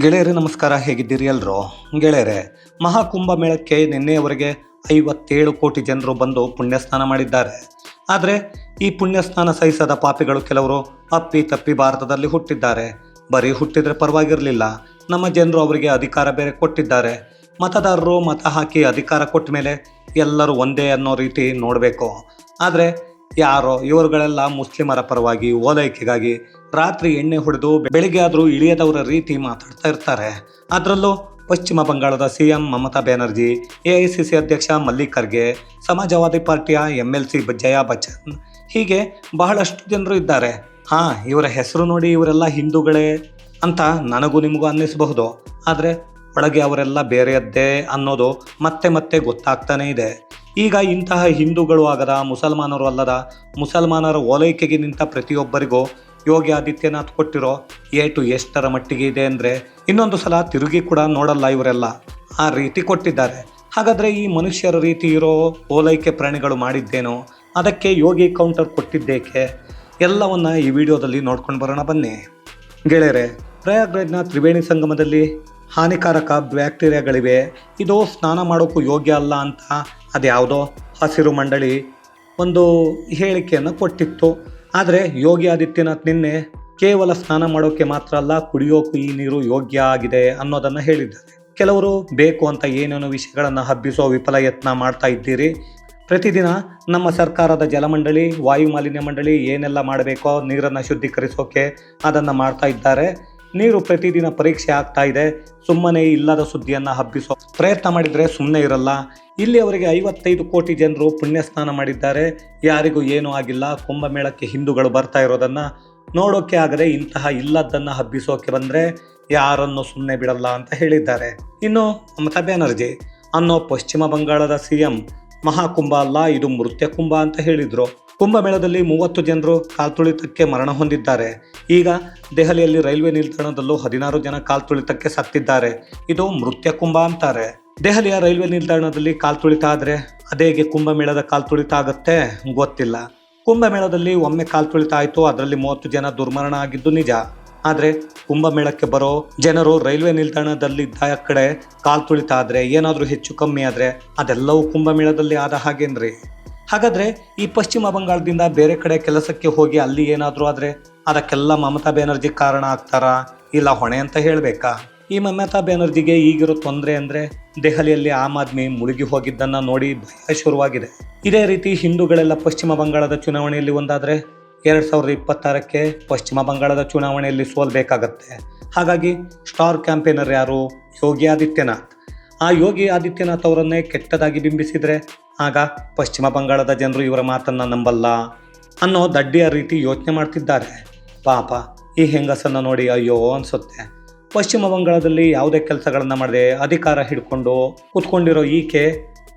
ಗೆಳೆಯರೇ, ನಮಸ್ಕಾರ. ಹೇಗಿದ್ದೀರಿ ಎಲ್ಲರೂ ಗೆಳೆಯರೆ, ಮಹಾಕುಂಭ ಮೇಳಕ್ಕೆ ನಿನ್ನೆಯವರೆಗೆ ಐವತ್ತೇಳು ಕೋಟಿ ಜನರು ಬಂದು ಪುಣ್ಯ ಸ್ನಾನ ಮಾಡಿದ್ದಾರೆ. ಆದರೆ ಈ ಪುಣ್ಯ ಸ್ನಾನ ಸಹಿಸದ ಪಾಪಿಗಳು ಕೆಲವರು ಅಪ್ಪಿ ತಪ್ಪಿ ಭಾರತದಲ್ಲಿ ಹುಟ್ಟಿದ್ದಾರೆ. ಬರೀ ಹುಟ್ಟಿದ್ರೆ ಪರವಾಗಿರಲಿಲ್ಲ. ನಮ್ಮ ಜನರು ಅವರಿಗೆ ಅಧಿಕಾರ ಬೇರೆ ಕೊಟ್ಟಿದ್ದಾರೆ. ಮತದಾರರು ಮತ ಹಾಕಿ ಅಧಿಕಾರ ಕೊಟ್ಟ ಮೇಲೆ ಎಲ್ಲರೂ ಒಂದೇ ಅನ್ನೋ ರೀತಿ ನೋಡಬೇಕು. ಆದರೆ ಯಾರೋ ಇವರುಗಳೆಲ್ಲ ಮುಸ್ಲಿಮರ ಪರವಾಗಿ ಓಲೈಕೆಗಾಗಿ ರಾತ್ರಿ ಎಣ್ಣೆ ಹೊಡೆದು ಬೆಳಿಗ್ಗೆ ಆದರೂ ಇಳಿಯದವರ ರೀತಿ ಮಾತಾಡ್ತಾ ಇರ್ತಾರೆ. ಅದರಲ್ಲೂ ಪಶ್ಚಿಮ ಬಂಗಾಳದ C M Mamata Banerjee A I C C ಅಧ್ಯಕ್ಷ ಮಲ್ಲಿಕ್ ಖರ್ಗೆ, ಸಮಾಜವಾದಿ ಪಾರ್ಟಿಯ M L C Jaya Bachchan ಹೀಗೆ ಬಹಳಷ್ಟು ಜನರು ಇದ್ದಾರೆ. ಹಾಂ, ಇವರ ಹೆಸರು ನೋಡಿ ಇವರೆಲ್ಲ ಹಿಂದೂಗಳೇ ಅಂತ ನನಗೂ ನಿಮಗೂ ಅನ್ನಿಸಬಹುದು. ಆದರೆ ಒಳಗೆ ಅವರೆಲ್ಲ ಬೇರೆಯದ್ದೇ ಅನ್ನೋದು ಮತ್ತೆ ಮತ್ತೆ ಗೊತ್ತಾಗ್ತಾನೇ ಇದೆ. ಈಗ ಇಂತಹ ಹಿಂದೂಗಳು ಆಗದ, ಮುಸಲ್ಮಾನರು ಅಲ್ಲದ, ಮುಸಲ್ಮಾನರ ಓಲೈಕೆಗೆ ನಿಂತ ಪ್ರತಿಯೊಬ್ಬರಿಗೂ ಯೋಗಿ ಆದಿತ್ಯನಾಥ್ ಕೊಟ್ಟಿರೋ ಏಟು ಎಷ್ಟರ ಮಟ್ಟಿಗೆ ಇದೆ ಅಂದರೆ ಇನ್ನೊಂದು ಸಲ ತಿರುಗಿ ಕೂಡ ನೋಡಲ್ಲ ಇವರೆಲ್ಲ. ಆ ರೀತಿ ಕೊಟ್ಟಿದ್ದಾರೆ. ಹಾಗಾದರೆ ಈ ಮನುಷ್ಯರ ರೀತಿ ಇರೋ ಓಲೈಕೆ ಪ್ರಾಣಿಗಳು ಮಾಡಿದ್ದೇನೋ, ಅದಕ್ಕೆ ಯೋಗಿ ಕೌಂಟರ್ ಕೊಟ್ಟಿದ್ದೇಕೆ? ಎಲ್ಲವನ್ನ ಈ ವಿಡಿಯೋದಲ್ಲಿ ನೋಡ್ಕೊಂಡು ಬರೋಣ ಬನ್ನಿ. ಗೆಳೆಯರೆ, ಪ್ರಯಾಗ್ರಾಜ್ನ ತ್ರಿವೇಣಿ ಸಂಗಮದಲ್ಲಿ ಹಾನಿಕಾರಕ ಬ್ಯಾಕ್ಟೀರಿಯಾಗಳಿವೆ. ಇದು ಸ್ನಾನ ಮಾಡೋಕ್ಕೂ ಯೋಗ್ಯ ಅಲ್ಲ ಅಂತ ಅದ್ಯಾವುದೋ ಹಸಿರು ಮಂಡಳಿ ಒಂದು ಹೇಳಿಕೆಯನ್ನು ಕೊಟ್ಟಿತ್ತು. ಆದರೆ ಯೋಗಿ ಆದಿತ್ಯನಾಥ್ ನಿನ್ನೆ ಕೇವಲ ಸ್ನಾನ ಮಾಡೋಕ್ಕೆ ಮಾತ್ರ ಅಲ್ಲ ಕುಡಿಯೋಕ್ಕೂ ಈ ನೀರು ಯೋಗ್ಯ ಆಗಿದೆ ಅನ್ನೋದನ್ನು ಹೇಳಿದ್ದಾರೆ. ಕೆಲವರು ಬೇಕು ಅಂತ ಏನೇನೋ ವಿಷಯಗಳನ್ನು ಹಬ್ಬಿಸೋ ವಿಫಲ ಯತ್ನ ಮಾಡ್ತಾ ಇದ್ದೀರಿ. ಪ್ರತಿದಿನ ನಮ್ಮ ಸರ್ಕಾರದ ಜಲಮಂಡಳಿ ವಾಯು ಮಾಲಿನ್ಯ ಮಂಡಳಿ ಏನೆಲ್ಲ ಮಾಡಬೇಕೋ ನೀರನ್ನು ಶುದ್ಧೀಕರಿಸೋಕೆ ಅದನ್ನು ಮಾಡ್ತಾ ಇದ್ದಾರೆ. ನೀರು ಪ್ರತಿದಿನ ಪರೀಕ್ಷೆ ಆಗ್ತಾ ಇದೆ. ಸುಮ್ಮನೆ ಇಲ್ಲದ ಸುದ್ದಿಯನ್ನು ಹಬ್ಬಿಸೋ ಪ್ರಯತ್ನ ಮಾಡಿದರೆ ಸುಮ್ಮನೆ ಇರಲ್ಲ. ಇಲ್ಲಿ ಅವರಿಗೆ ಐವತ್ತೈದು ಕೋಟಿ ಜನರು ಪುಣ್ಯ ಸ್ನಾನ ಮಾಡಿದ್ದಾರೆ. ಯಾರಿಗೂ ಏನೂ ಆಗಿಲ್ಲ. ಕುಂಭಮೇಳಕ್ಕೆ ಹಿಂದೂಗಳು ಬರ್ತಾ ಇರೋದನ್ನು ನೋಡೋಕೆ ಆಗದೆ ಇಂತಹ ಇಲ್ಲದನ್ನು ಹಬ್ಬಿಸೋಕೆ ಬಂದರೆ ಯಾರನ್ನು ಸುಮ್ಮನೆ ಬಿಡಲ್ಲ ಅಂತ ಹೇಳಿದ್ದಾರೆ. ಇನ್ನು ಮಮತಾ ಬ್ಯಾನರ್ಜಿ, ಅನ್ನೋ ಪಶ್ಚಿಮ ಬಂಗಾಳದ ಸಿ ಎಂ ಮಹಾಕುಂಭ ಅಲ್ಲ, ಇದು ಮೃತ್ಯ ಕುಂಭ ಅಂತ ಹೇಳಿದ್ರು. ಕುಂಭಮೇಳದಲ್ಲಿ ಮೂವತ್ತು ಜನರು ಕಾಲ್ತುಳಿತಕ್ಕೆ ಮರಣ ಹೊಂದಿದ್ದಾರೆ. ಈಗ ದೆಹಲಿಯಲ್ಲಿ ರೈಲ್ವೆ ನಿಲ್ದಾಣದಲ್ಲೂ ಹದಿನಾರು ಜನ ಕಾಲ್ತುಳಿತಕ್ಕೆ ಸತ್ತಿದ್ದಾರೆ. ಇದು ಮೃತ್ಯ ಕುಂಭ ಅಂತಾರೆ. ದೆಹಲಿಯ ರೈಲ್ವೆ ನಿಲ್ದಾಣದಲ್ಲಿ ಕಾಲ್ತುಳಿತ ಆದರೆ ಅದೇಗೆ ಕುಂಭಮೇಳದ ಕಾಲ್ತುಳಿತ ಆಗುತ್ತೆ? ಗೊತ್ತಿಲ್ಲ. ಕುಂಭಮೇಳದಲ್ಲಿ ಒಮ್ಮೆ ಕಾಲ್ತುಳಿತ ಆಯಿತು, ಅದರಲ್ಲಿ ಮೂವತ್ತು ಜನ ದುರ್ಮರಣ ಆಗಿದ್ದು ನಿಜ. ಆದರೆ ಕುಂಭಮೇಳಕ್ಕೆ ಬರೋ ಜನರು ರೈಲ್ವೆ ನಿಲ್ದಾಣದಲ್ಲಿದ್ದ ಕಡೆ ಕಾಲ್ತುಳಿತ ಆದರೆ ಏನಾದರೂ ಹೆಚ್ಚು ಕಮ್ಮಿ ಆದರೆ ಅದೆಲ್ಲವೂ ಕುಂಭಮೇಳದಲ್ಲಿ ಆದ ಹಾಗೇನ್ರಿ? ಹಾಗಾದರೆ ಈ ಪಶ್ಚಿಮ ಬಂಗಾಳದಿಂದ ಬೇರೆ ಕಡೆ ಕೆಲಸಕ್ಕೆ ಹೋಗಿ ಅಲ್ಲಿ ಏನಾದರೂ ಆದರೆ ಅದಕ್ಕೆಲ್ಲ ಮಮತಾ ಬ್ಯಾನರ್ಜಿ ಕಾರಣ ಆಗ್ತಾರಾ ಇಲ್ಲ ಹೊಣೆ ಅಂತ ಹೇಳಬೇಕಾ? ಈ ಮಮತಾ ಬ್ಯಾನರ್ಜಿಗೆ ಈಗಿರೋ ತೊಂದರೆ ಅಂದರೆ ದೆಹಲಿಯಲ್ಲಿ ಆಮ್ ಆದ್ಮಿ ಮುಳುಗಿ ಹೋಗಿದ್ದನ್ನು ನೋಡಿ ಭಯ ಶುರುವಾಗಿದೆ. ಇದೇ ರೀತಿ ಹಿಂದೂಗಳೆಲ್ಲ ಪಶ್ಚಿಮ ಬಂಗಾಳದ ಚುನಾವಣೆಯಲ್ಲಿ ಒಂದಾದರೆ ಎರಡು ಸಾವಿರದ ಇಪ್ಪತ್ತಾರಕ್ಕೆ ಪಶ್ಚಿಮ ಬಂಗಾಳದ ಚುನಾವಣೆಯಲ್ಲಿ ಸೋಲ್ಬೇಕಾಗತ್ತೆ. ಹಾಗಾಗಿ ಸ್ಟಾರ್ ಕ್ಯಾಂಪೇನರ್ ಯಾರು? ಯೋಗಿ ಆದಿತ್ಯನಾಥ್. ಆ ಯೋಗಿ ಆದಿತ್ಯನಾಥ್ ಅವರನ್ನೇ ಕೆಟ್ಟದಾಗಿ ಬಿಂಬಿಸಿದರೆ ಆಗ ಪಶ್ಚಿಮ ಬಂಗಾಳದ ಜನರು ಇವರ ಮಾತನ್ನು ನಂಬಲ್ಲ ಅನ್ನೋ ದಡ್ಡಿಯ ರೀತಿ ಯೋಚನೆ ಮಾಡ್ತಿದ್ದಾರೆ. ಪಾಪ, ಈ ಹೆಂಗಸನ್ನು ನೋಡಿ ಅಯ್ಯೋ ಅನಿಸುತ್ತೆ. ಪಶ್ಚಿಮ ಬಂಗಾಳದಲ್ಲಿ ಯಾವುದೇ ಕೆಲಸಗಳನ್ನು ಮಾಡದೆ ಅಧಿಕಾರ ಹಿಡ್ಕೊಂಡು ಕೂತ್ಕೊಂಡಿರೋ ಈಕೆ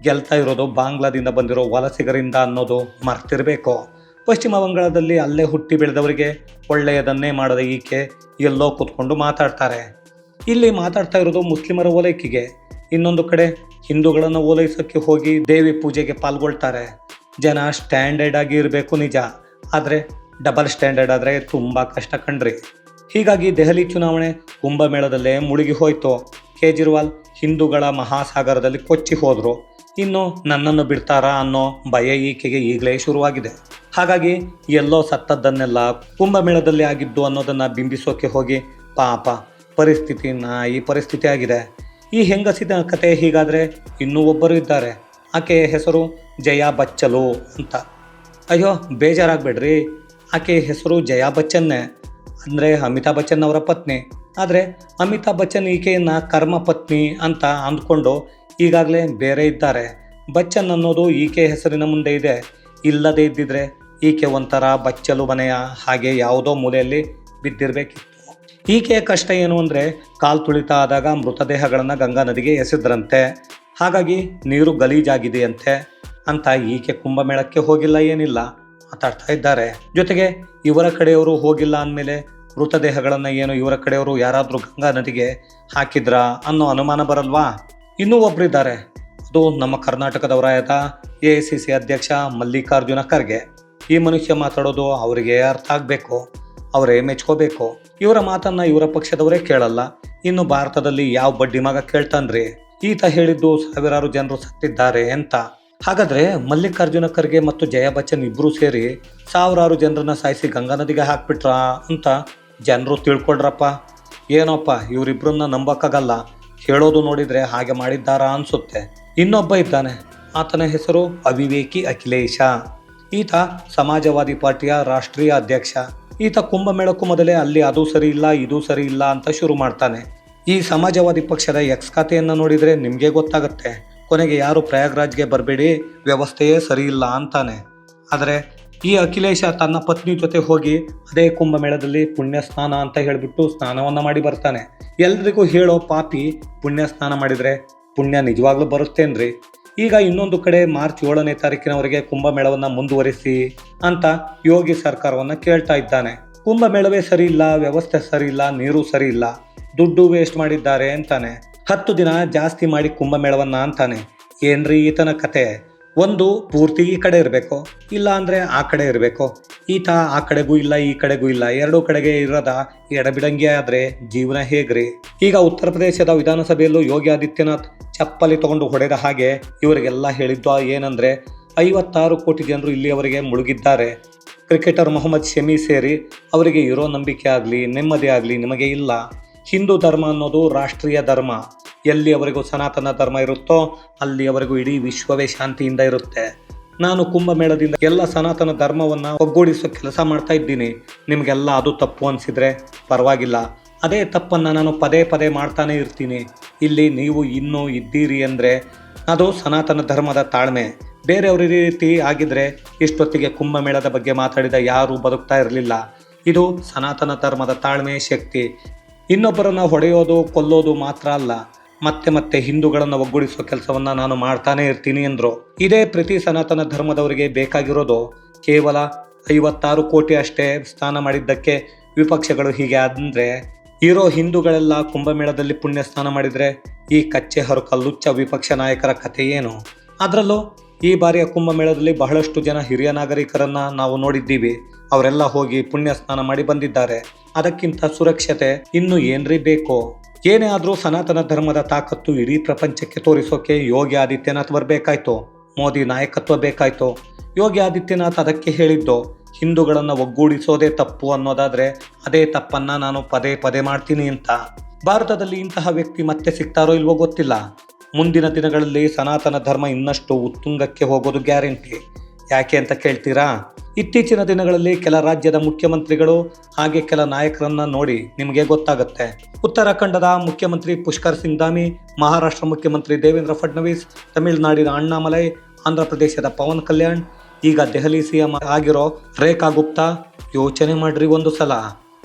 ಗೆಲ್ತಾ ಇರೋದು ಬಾಂಗ್ಲಾದಿಂದ ಬಂದಿರೋ ವಲಸಿಗರಿಂದ ಅನ್ನೋದು ಮರ್ತಿರಬೇಕು. ಪಶ್ಚಿಮ ಬಂಗಾಳದಲ್ಲಿ ಅಲ್ಲೇ ಹುಟ್ಟಿ ಬೆಳೆದವರಿಗೆ ಒಳ್ಳೆಯದನ್ನೇ ಮಾಡದ ಈಕೆ ಎಲ್ಲೋ ಕೂತ್ಕೊಂಡು ಮಾತಾಡ್ತಾರೆ. ಇಲ್ಲಿ ಮಾತಾಡ್ತಾ ಇರೋದು ಮುಸ್ಲಿಮರ ಓಲೈಕೆಗೆ. ಇನ್ನೊಂದು ಕಡೆ ಹಿಂದೂಗಳನ್ನು ಓಲೈಸೋಕ್ಕೆ ಹೋಗಿ ದೇವಿ ಪೂಜೆಗೆ ಪಾಲ್ಗೊಳ್ತಾರೆ. ಜನ ಸ್ಟ್ಯಾಂಡರ್ಡ್ ಆಗಿ ಇರಬೇಕು ನಿಜ. ಆದರೆ ಡಬಲ್ ಸ್ಟ್ಯಾಂಡರ್ಡ್ ಆದರೆ ತುಂಬ ಕಷ್ಟ ಕಂಡ್ರಿ ಹೀಗಾಗಿ ದೆಹಲಿ ಚುನಾವಣೆ ಕುಂಭಮೇಳದಲ್ಲೇ ಮುಳುಗಿ ಹೋಯ್ತು. ಕೇಜ್ರಿವಾಲ್ ಹಿಂದೂಗಳ ಮಹಾಸಾಗರದಲ್ಲಿ ಕೊಚ್ಚಿ ಹೋದರು. ಇನ್ನು ನನ್ನನ್ನು ಬಿಡ್ತಾರಾ ಅನ್ನೋ ಭಯ ಈಕೆಗೆ ಈಗಲೇ ಶುರುವಾಗಿದೆ. ಹಾಗಾಗಿ ಎಲ್ಲೋ ಸತ್ತದ್ದನ್ನೆಲ್ಲ ಕುಂಭಮೇಳದಲ್ಲಿ ಆಗಿದ್ದು ಅನ್ನೋದನ್ನು ಬಿಂಬಿಸೋಕೆ ಹೋಗಿ ಪಾಪ ಪರಿಸ್ಥಿತಿ ಈ ಪರಿಸ್ಥಿತಿ ಆಗಿದೆ. ಈ ಹೆಂಗಸಿದ ಕತೆ ಹೀಗಾದರೆ ಇನ್ನೂ ಒಬ್ಬರು ಇದ್ದಾರೆ. ಆಕೆಯ ಹೆಸರು ಜಯಾ ಬಚ್ಚಲು ಅಂತ. ಅಯ್ಯೋ, ಬೇಜಾರಾಗಬೇಡ್ರಿ. ಆಕೆ ಹೆಸರು ಜಯಾ ಬಚ್ಚನ್ನೇ. ಅಂದರೆ ಅಮಿತಾಬ್ ಬಚ್ಚನ್ ಅವರ ಪತ್ನಿ. ಆದರೆ ಅಮಿತಾಬ್ ಬಚ್ಚನ್ ಈಕೆಯನ್ನು ಕರ್ಮ ಪತ್ನಿ ಅಂತ ಅಂದ್ಕೊಂಡು ಈಗಾಗಲೇ ಬೇರೆ ಇದ್ದಾರೆ. ಬಚ್ಚನ್ ಅನ್ನೋದು ಈಕೆ ಹೆಸರಿನ ಮುಂದೆ ಇದೆ. ಇಲ್ಲದೇ ಇದ್ದಿದ್ರೆ ಈಕೆ ಒಂಥರ ಬಚ್ಚಲು ಮನೆಯ ಹಾಗೆ ಯಾವುದೋ ಮೂಲೆಯಲ್ಲಿ ಬಿದ್ದಿರಬೇಕಿತ್ತು. ಈಕೆಯ ಕಷ್ಟ ಏನು ಅಂದರೆ ಕಾಲು ತುಳಿತ ಆದಾಗ ಮೃತದೇಹಗಳನ್ನು ಗಂಗಾ ನದಿಗೆ ಎಸೆದ್ರಂತೆ. ಹಾಗಾಗಿ ನೀರು ಗಲೀಜಾಗಿದೆಯಂತೆ ಅಂತ ಈಕೆ ಕುಂಭಮೇಳಕ್ಕೆ ಹೋಗಿಲ್ಲ ಏನಿಲ್ಲ, ಮಾತಾಡ್ತಾ ಇದ್ದಾರೆ. ಜೊತೆಗೆ ಇವರ ಕಡೆಯವರು ಹೋಗಿಲ್ಲ ಅಂದಮೇಲೆ ಮೃತದೇಹಗಳನ್ನು ಏನು ಇವರ ಕಡೆಯವರು ಯಾರಾದರೂ ಗಂಗಾ ನದಿಗೆ ಹಾಕಿದ್ರಾ ಅನ್ನೋ ಅನುಮಾನ ಬರಲ್ವಾ? ಇನ್ನೂ ಒಬ್ಬರಿದ್ದಾರೆ ಅದು ನಮ್ಮ ಕರ್ನಾಟಕದವರಾದ ಎ ಐ ಸಿ ಸಿ ಅಧ್ಯಕ್ಷ ಮಲ್ಲಿಕಾರ್ಜುನ ಖರ್ಗೆ. ಈ ಮನುಷ್ಯ ಮಾತಾಡೋದು ಅವರಿಗೆ ಅರ್ಥ ಆಗಬೇಕು, ಅವರೇ ಮೆಚ್ಕೋಬೇಕು. ಇವರ ಮಾತನ್ನ ಇವರ ಪಕ್ಷದವರೇ ಕೇಳಲ್ಲ. ಇನ್ನು ಭಾರತದಲ್ಲಿ ಯಾವ ಬಡ್ಡಿ ಮಗ ಕೇಳ್ತಾನ್ರಿ? ಈತ ಹೇಳಿದ್ದು ಸಾವಿರಾರು ಜನರು ಸತ್ತಿದ್ದಾರೆ ಅಂತ. ಹಾಗಾದ್ರೆ ಮಲ್ಲಿಕಾರ್ಜುನ ಖರ್ಗೆ ಮತ್ತು ಜಯ ಬಚ್ಚನ್ ಇಬ್ರು ಸೇರಿ ಸಾವಿರಾರು ಜನರನ್ನ ಸಾಯಿಸಿ ಗಂಗಾ ನದಿಗೆ ಹಾಕ್ಬಿಟ್ರಾ ಅಂತ ಜನರು ತಿಳ್ಕೊಳ್ರಪ್ಪ. ಏನೋಪ್ಪ, ಇವರಿಬ್ರನ್ನ ನಂಬಕ್ಕಾಗಲ್ಲ. ಹೇಳೋದು ನೋಡಿದ್ರೆ ಹಾಗೆ ಮಾಡಿದ್ದಾರಾ ಅನ್ಸುತ್ತೆ. ಇನ್ನೊಬ್ಬ ಇದ್ದಾನೆ. ಆತನ ಹೆಸರು ಅವಿವೇಕಿ ಅಖಿಲೇಶ. ಈತ ಸಮಾಜವಾದಿ ಪಾರ್ಟಿಯ ರಾಷ್ಟ್ರೀಯ ಅಧ್ಯಕ್ಷ. ಈತ ಕುಂಭಮೇಳಕ್ಕೂ ಮೊದಲೇ ಅಲ್ಲಿ ಅದು ಸರಿ ಇಲ್ಲ, ಇದು ಸರಿ ಇಲ್ಲ ಅಂತ ಶುರು ಮಾಡ್ತಾನೆ. ಈ ಸಮಾಜವಾದಿ ಪಕ್ಷದ ಎಕ್ಸ್ ಖಾತೆಯನ್ನು ನೋಡಿದರೆ ನಿಮಗೆ ಗೊತ್ತಾಗುತ್ತೆ. ಕೊನೆಗೆ ಯಾರು ಪ್ರಯಾಗ್ರಾಜ್ಗೆ ಬರಬೇಡಿ, ವ್ಯವಸ್ಥೆಯೇ ಸರಿ ಇಲ್ಲ ಅಂತಾನೆ. ಆದರೆ ಈ ಅಖಿಲೇಶ ತನ್ನ ಪತ್ನಿ ಜೊತೆ ಹೋಗಿ ಅದೇ ಕುಂಭಮೇಳದಲ್ಲಿ ಪುಣ್ಯ ಸ್ನಾನ ಅಂತ ಹೇಳಿಬಿಟ್ಟು ಸ್ನಾನವನ್ನು ಮಾಡಿ ಬರ್ತಾನೆ. ಎಲ್ರಿಗೂ ಹೇಳೋ ಪಾಪಿ ಪುಣ್ಯ ಸ್ನಾನ ಮಾಡಿದರೆ ಪುಣ್ಯ ನಿಜವಾಗ್ಲೂ ಬರುತ್ತೇನ್ರಿ? ಈಗ ಇನ್ನೊಂದು ಕಡೆ ಮಾರ್ಚ್ ಏಳನೇ ತಾರೀಕಿನವರೆಗೆ ಕುಂಭಮೇಳವನ್ನು ಮುಂದುವರಿಸಿ ಅಂತ ಯೋಗಿ ಸರ್ಕಾರವನ್ನ ಕೇಳ್ತಾ ಇದ್ದಾನೆ. ಕುಂಭಮೇಳವೇ ಸರಿ ಇಲ್ಲ, ವ್ಯವಸ್ಥೆ ಸರಿ ಇಲ್ಲ, ನೀರು ಸರಿ ಇಲ್ಲ, ದುಡ್ಡು ವೇಸ್ಟ್ ಮಾಡಿದ್ದಾರೆ ಅಂತಾನೆ. ಹತ್ತು ದಿನ ಜಾಸ್ತಿ ಮಾಡಿ ಕುಂಭಮೇಳವನ್ನ ಅಂತಾನೆ. ಏನ್ರಿ ಈತನ ಕತೆ? ಒಂದು ಪೂರ್ತಿ ಈ ಕಡೆ ಇರಬೇಕು ಇಲ್ಲ ಅಂದ್ರೆ ಆ ಕಡೆ ಇರಬೇಕು. ಈತ ಆ ಕಡೆಗೂ ಇಲ್ಲ, ಈ ಕಡೆಗೂ ಇಲ್ಲ. ಎರಡೂ ಕಡೆಗೆ ಇರದ ಎಡಬಿಡಂಗಿ ಆದರೆ ಜೀವನ ಹೇಗ್ರಿ? ಈಗ ಉತ್ತರ ಪ್ರದೇಶದ ವಿಧಾನಸಭೆಯಲ್ಲೂ ಯೋಗಿ ಆದಿತ್ಯನಾಥ್ ಚಪ್ಪಲಿ ತಗೊಂಡು ಹೊಡೆದ ಹಾಗೆ ಇವರಿಗೆಲ್ಲ ಹೇಳಿದ್ದು ಏನಂದ್ರೆ, ಐವತ್ತಾರು ಕೋಟಿ ಜನರು ಇಲ್ಲಿಯವರೆಗೆ ಮುಳುಗಿದ್ದಾರೆ. ಕ್ರಿಕೆಟರ್ ಮೊಹಮ್ಮದ್ ಶಮಿ ಸೇರಿ ಅವರಿಗೆ ಇರೋ ನಂಬಿಕೆ ಆಗಲಿ, ನೆಮ್ಮದಿ ಆಗಲಿ ನಿಮಗೆ ಇಲ್ಲ. ಹಿಂದೂ ಧರ್ಮ ಅನ್ನೋದು ರಾಷ್ಟ್ರೀಯ ಧರ್ಮ. ಎಲ್ಲಿಯವರೆಗೂ ಸನಾತನ ಧರ್ಮ ಇರುತ್ತೋ ಅಲ್ಲಿಯವರೆಗೂ ಇಡೀ ವಿಶ್ವವೇ ಶಾಂತಿಯಿಂದ ಇರುತ್ತೆ. ನಾನು ಕುಂಭಮೇಳದಿಂದ ಎಲ್ಲ ಸನಾತನ ಧರ್ಮವನ್ನ ಒಗ್ಗೂಡಿಸೋ ಕೆಲಸ ಮಾಡ್ತಾ ಇದ್ದೀನಿ. ನಿಮಗೆಲ್ಲ ಅದು ತಪ್ಪು ಅನಿಸಿದ್ರೆ ಪರವಾಗಿಲ್ಲ. ಅದೇ ತಪ್ಪನ್ನ ನಾನು ಪದೇ ಪದೇ ಮಾಡ್ತಾನೆ ಇರ್ತೀನಿ. ಇಲ್ಲಿ ನೀವು ಇನ್ನೂ ಇದ್ದೀರಿ ಅಂದರೆ ಅದು ಸನಾತನ ಧರ್ಮದ ತಾಳ್ಮೆ. ಬೇರೆಯವ್ರ ರೀತಿ ಆಗಿದ್ರೆ ಇಷ್ಟೊತ್ತಿಗೆ ಕುಂಭಮೇಳದ ಬಗ್ಗೆ ಮಾತಾಡಿದ ಯಾರೂ ಬದುಕ್ತಾ ಇರಲಿಲ್ಲ. ಇದು ಸನಾತನ ಧರ್ಮದ ತಾಳ್ಮೆ ಶಕ್ತಿ. ಇನ್ನೊಬ್ಬರನ್ನ ಹೊಡೆಯೋದು, ಕೊಲ್ಲೋದು ಮಾತ್ರ ಅಲ್ಲ. ಮತ್ತೆ ಮತ್ತೆ ಹಿಂದೂಗಳನ್ನು ಒಗ್ಗೂಡಿಸುವ ಕೆಲಸವನ್ನ ನಾನು ಮಾಡ್ತಾನೆ ಇರ್ತೀನಿ ಎಂದರು. ಇದೇ ಪ್ರತಿ ಸನಾತನ ಧರ್ಮದವರಿಗೆ ಬೇಕಾಗಿರೋದು ಕೇವಲ ಐವತ್ತಾರು ಕೋಟಿ ಅಷ್ಟೇ ಸ್ನಾನ ಮಾಡಿದ್ದಕ್ಕೆ ವಿಪಕ್ಷಗಳು ಹೀಗೆ ಅಂದ್ರೆ ಇರೋ ಹಿಂದೂಗಳೆಲ್ಲ ಕುಂಭಮೇಳದಲ್ಲಿ ಪುಣ್ಯ ಸ್ನಾನ ಮಾಡಿದ್ರೆ ಈ ಕಚ್ಚೆ ಹರುಕ ಲುಚ್ಚ ವಿಪಕ್ಷ ನಾಯಕರ ಕಥೆ ಏನು? ಅದರಲ್ಲೂ ಈ ಬಾರಿಯ ಕುಂಭಮೇಳದಲ್ಲಿ ಬಹಳಷ್ಟು ಜನ ಹಿರಿಯ ನಾಗರಿಕರನ್ನ ನಾವು ನೋಡಿದ್ದೀವಿ. ಅವರೆಲ್ಲ ಹೋಗಿ ಪುಣ್ಯ ಸ್ನಾನ ಮಾಡಿ ಬಂದಿದ್ದಾರೆ. ಅದಕ್ಕಿಂತ ಸುರಕ್ಷತೆ ಇನ್ನು ಏನ್ರಿ ಬೇಕು? ಏನೇ ಆದರೂ ಸನಾತನ ಧರ್ಮದ ತಾಕತ್ತು ಇಡೀ ಪ್ರಪಂಚಕ್ಕೆ ತೋರಿಸೋಕೆ ಯೋಗಿ ಆದಿತ್ಯನಾಥ್ ಬರಬೇಕಾಯ್ತು. ಮೋದಿ ನಾಯಕತ್ವ ಬೇಕಾಯ್ತು. ಯೋಗಿ ಆದಿತ್ಯನಾಥ್ ಅದಕ್ಕೆ ಹೇಳಿದ್ದು, ಹಿಂದೂಗಳನ್ನು ಒಗ್ಗೂಡಿಸೋದೇ ತಪ್ಪು ಅನ್ನೋದಾದರೆ ಅದೇ ತಪ್ಪನ್ನು ನಾನು ಪದೇ ಪದೇ ಮಾಡ್ತೀನಿ ಅಂತ. ಭಾರತದಲ್ಲಿ ಇಂತಹ ವ್ಯಕ್ತಿ ಮತ್ತೆ ಸಿಗ್ತಾರೋ ಇಲ್ವೋ ಗೊತ್ತಿಲ್ಲ. ಮುಂದಿನ ದಿನಗಳಲ್ಲಿ ಸನಾತನ ಧರ್ಮ ಇನ್ನಷ್ಟು ಉತ್ತುಂಗಕ್ಕೆ ಹೋಗೋದು ಗ್ಯಾರಂಟಿ. ಯಾಕೆ ಅಂತ ಕೇಳ್ತೀರಾ? ಇತ್ತೀಚಿನ ದಿನಗಳಲ್ಲಿ ಕೆಲ ರಾಜ್ಯದ ಮುಖ್ಯಮಂತ್ರಿಗಳು ಹಾಗೆ ಕೆಲ ನಾಯಕರನ್ನ ನೋಡಿ ನಿಮಗೆ ಗೊತ್ತಾಗುತ್ತೆ. ಉತ್ತರಾಖಂಡದ ಮುಖ್ಯಮಂತ್ರಿ ಪುಷ್ಕರ್ ಸಿಂಗ್ ಧಾಮಿ, ಮಹಾರಾಷ್ಟ್ರ ಮುಖ್ಯಮಂತ್ರಿ ದೇವೇಂದ್ರ ಫಡ್ನವೀಸ್, ತಮಿಳುನಾಡಿನ ಅಣ್ಣಾಮಲೈ ಆಂಧ್ರ ಪ್ರದೇಶದ ಪವನ್ ಕಲ್ಯಾಣ್, ಈಗ ದೆಹಲಿ ಸಿಎಂ ಆಗಿರೋ ರೇಖಾ ಗುಪ್ತಾ, ಯೋಚನೆ ಮಾಡ್ರಿ ಒಂದು ಸಲ.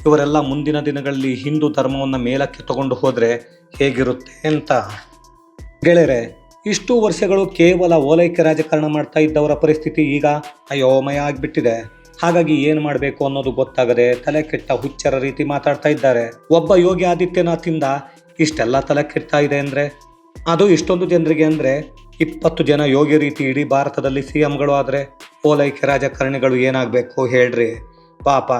ಇವರೆಲ್ಲ ಮುಂದಿನ ದಿನಗಳಲ್ಲಿ ಹಿಂದೂ ಧರ್ಮವನ್ನು ಮೇಲಕ್ಕೆ ತಗೊಂಡು ಹೋದರೆ ಹೇಗಿರುತ್ತೆ ಅಂತ. ಗೆಳೆಯರೆ ಇಷ್ಟು ವರ್ಷಗಳು ಕೇವಲ ಓಲೈಕೆ ರಾಜಕಾರಣ ಮಾಡ್ತಾ ಇದ್ದವರ ಪರಿಸ್ಥಿತಿ ಈಗ ಅಯೋಮಯ ಆಗಿಬಿಟ್ಟಿದೆ. ಹಾಗಾಗಿ ಏನು ಮಾಡಬೇಕು ಅನ್ನೋದು ಗೊತ್ತಾಗದೆ ತಲೆ ಕೆಟ್ಟ ಹುಚ್ಚರ ರೀತಿ ಮಾತಾಡ್ತಾ ಇದ್ದಾರೆ. ಒಬ್ಬ ಯೋಗಿ ಆದಿತ್ಯನಾಥಿಂದ ಇಷ್ಟೆಲ್ಲ ತಲೆ ಕೆಡ್ತಾ ಇದೆ ಅಂದರೆ? ಅದು ಇಷ್ಟೊಂದು ಜನರಿಗೆ ಅಂದರೆ ಇಪ್ಪತ್ತು ಜನ ಯೋಗಿ ರೀತಿ ಇಡೀ ಭಾರತದಲ್ಲಿ ಸಿ ಎಂಗಳು ಆದರೆ ಓಲೈಕೆ ರಾಜಕಾರಣಿಗಳು ಏನಾಗಬೇಕು ಹೇಳ್ರಿ? ಪಾಪ,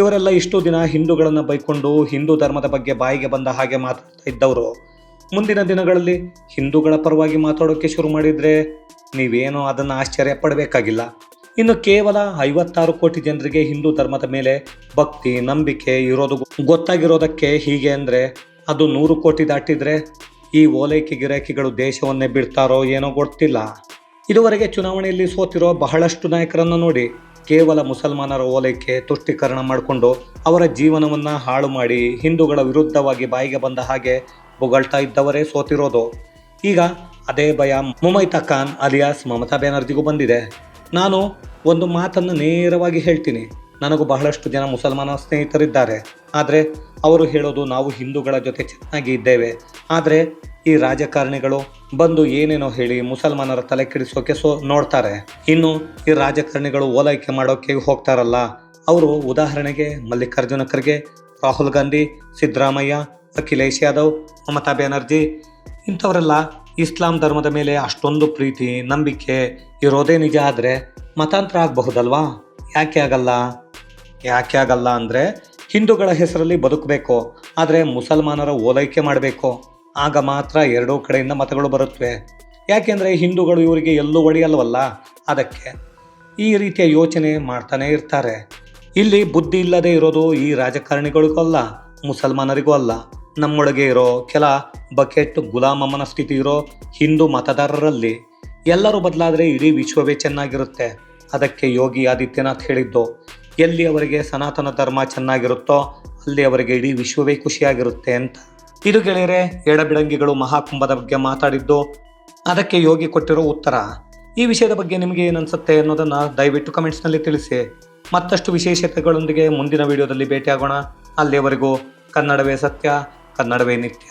ಇವರೆಲ್ಲ ಇಷ್ಟು ದಿನ ಹಿಂದೂಗಳನ್ನು ಬೈಕೊಂಡು ಹಿಂದೂ ಧರ್ಮದ ಬಗ್ಗೆ ಬಾಯಿಗೆ ಬಂದ ಹಾಗೆ ಮಾತಾಡ್ತಾ ಇದ್ದವರು. ಮುಂದಿನ ದಿನಗಳಲ್ಲಿ ಹಿಂದೂಗಳ ಪರವಾಗಿ ಮಾತಾಡೋಕ್ಕೆ ಶುರು ಮಾಡಿದರೆ ನೀವೇನು ಅದನ್ನು ಆಶ್ಚರ್ಯ ಪಡಬೇಕಾಗಿಲ್ಲ. ಇನ್ನು ಕೇವಲ ಐವತ್ತಾರು ಕೋಟಿ ಜನರಿಗೆ ಹಿಂದೂ ಧರ್ಮದ ಮೇಲೆ ಭಕ್ತಿ, ನಂಬಿಕೆ ಇರೋದು ಗೊತ್ತಾಗಿರೋದಕ್ಕೆ ಹೀಗೆ ಅಂದರೆ ಅದು ನೂರು ಕೋಟಿ ದಾಟಿದರೆ ಈ ಓಲೈಕೆ ಗಿರಾಕಿಗಳು ದೇಶವನ್ನೇ ಬಿಡ್ತಾರೋ ಏನೋ ಗೊತ್ತಿಲ್ಲ. ಇದುವರೆಗೆ ಚುನಾವಣೆಯಲ್ಲಿ ಸೋತಿರೋ ಬಹಳಷ್ಟು ನಾಯಕರನ್ನು ನೋಡಿ ಕೇವಲ ಮುಸಲ್ಮಾನರ ಓಲೈಕೆ ತುಷ್ಟೀಕರಣ ಮಾಡಿಕೊಂಡು ಅವರ ಜೀವನವನ್ನು ಹಾಳು ಮಾಡಿ ಹಿಂದೂಗಳ ವಿರುದ್ಧವಾಗಿ ಬಾಯಿಗೆ ಬಂದ ಹಾಗೆ ಬೊಗಳ್ತಾ ಇದ್ದವರೇ ಸೋತಿರೋದು. ಈಗ ಅದೇ ಭಯ ಮುಮೈತಾ ಖಾನ್ ಅಲಿಯಾಸ್ ಮಮತಾ ಬ್ಯಾನರ್ಜಿಗೂ ಬಂದಿದೆ. ನಾನು ಒಂದು ಮಾತನ್ನು ನೇರವಾಗಿ ಹೇಳ್ತೀನಿ. ನನಗೂ ಬಹಳಷ್ಟು ಜನ ಮುಸಲ್ಮಾನ ಸ್ನೇಹಿತರಿದ್ದಾರೆ. ಆದರೆ ಅವರು ಹೇಳೋದು ನಾವು ಹಿಂದೂಗಳ ಜೊತೆ ಚೆನ್ನಾಗಿ ಇದ್ದೇವೆ. ಆದರೆ ಈ ರಾಜಕಾರಣಿಗಳು ಬಂದು ಏನೇನೋ ಹೇಳಿ ಮುಸಲ್ಮಾನರ ತಲೆ ಕೆಡಿಸೋಕೆ ಸೋ ನೋಡ್ತಾರೆ. ಇನ್ನು ಈ ರಾಜಕಾರಣಿಗಳು ಓಲೈಕೆ ಮಾಡೋಕೆ ಹೋಗ್ತಾರಲ್ಲ. ಅವರು ಉದಾಹರಣೆಗೆ ಮಲ್ಲಿಕಾರ್ಜುನ ಖರ್ಗೆ, ರಾಹುಲ್ ಗಾಂಧಿ, ಸಿದ್ದರಾಮಯ್ಯ ಅಖಿಲೇಶ್ ಯಾದವ್, ಮಮತಾ ಬ್ಯಾನರ್ಜಿ, ಇಂಥವರೆಲ್ಲ ಇಸ್ಲಾಂ ಧರ್ಮದ ಮೇಲೆ ಅಷ್ಟೊಂದು ಪ್ರೀತಿ, ನಂಬಿಕೆ ಇರೋದೇ ನಿಜ ಆದರೆ ಮತಾಂತರ ಆಗಬಹುದಲ್ವಾ? ಯಾಕೆ ಆಗಲ್ಲ? ಯಾಕೆ ಆಗಲ್ಲ ಅಂದರೆ ಹಿಂದೂಗಳ ಹೆಸರಲ್ಲಿ ಬದುಕಬೇಕು, ಆದರೆ ಮುಸಲ್ಮಾನರ ಓಲೈಕೆ ಮಾಡಬೇಕು. ಆಗ ಮಾತ್ರ ಎರಡೂ ಕಡೆಯಿಂದ ಮತಗಳು ಬರುತ್ತವೆ ಯಾಕೆಂದರೆ ಹಿಂದೂಗಳು ಇವರಿಗೆ ಎಲ್ಲೂ ಒಡೆಯಲ್ವಲ್ಲ ಅದಕ್ಕೆ ಈ ರೀತಿಯ ಯೋಚನೆ ಮಾಡ್ತಾನೆ ಇರ್ತಾರೆ. ಇಲ್ಲಿ ಬುದ್ಧಿ ಇಲ್ಲದೆ ಇರೋದು ಈ ರಾಜಕಾರಣಿಗಳಿಗೂ ಅಲ್ಲ, ಮುಸಲ್ಮಾನರಿಗೂ ಅಲ್ಲ. ನಮ್ಮೊಳಗೆ ಇರೋ ಕೆಲ ಬಕೆಟ್ ಗುಲಾಮ ಮನಸ್ಥಿತಿ ಇರೋ ಹಿಂದೂ ಮತದಾರರಲ್ಲಿ ಎಲ್ಲರೂ ಬದಲಾದರೆ ಇಡೀ ವಿಶ್ವವೇ ಚೆನ್ನಾಗಿರುತ್ತೆ. ಅದಕ್ಕೆ ಯೋಗಿ ಆದಿತ್ಯನಾಥ್ ಹೇಳಿದ್ದು, ಎಲ್ಲಿ ಅವರಿಗೆ ಸನಾತನ ಧರ್ಮ ಚೆನ್ನಾಗಿರುತ್ತೋ ಅಲ್ಲಿ ಅವರಿಗೆ ಇಡೀ ವಿಶ್ವವೇ ಖುಷಿಯಾಗಿರುತ್ತೆ ಅಂತ. ಇದು ಗೆಳೆಯರೆ, ಎಡಬಿಡಂಗಿಗಳು ಮಹಾಕುಂಭದ ಬಗ್ಗೆ ಮಾತಾಡಿದ್ದು, ಅದಕ್ಕೆ ಯೋಗಿ ಕೊಟ್ಟಿರೋ ಉತ್ತರ. ಈ ವಿಷಯದ ಬಗ್ಗೆ ನಿಮಗೆ ಏನನ್ಸುತ್ತೆ ಅನ್ನೋದನ್ನು ದಯವಿಟ್ಟು ಕಮೆಂಟ್ಸ್ನಲ್ಲಿ ತಿಳಿಸಿ. ಮತ್ತಷ್ಟು ವಿಶೇಷತೆಗಳೊಂದಿಗೆ ಮುಂದಿನ ವಿಡಿಯೋದಲ್ಲಿ ಭೇಟಿಯಾಗೋಣ. ಅಲ್ಲಿಯವರೆಗೂ ಕನ್ನಡವೇ ಸತ್ಯ ಕನ್ನಡವೇ ನಿತ್ಯ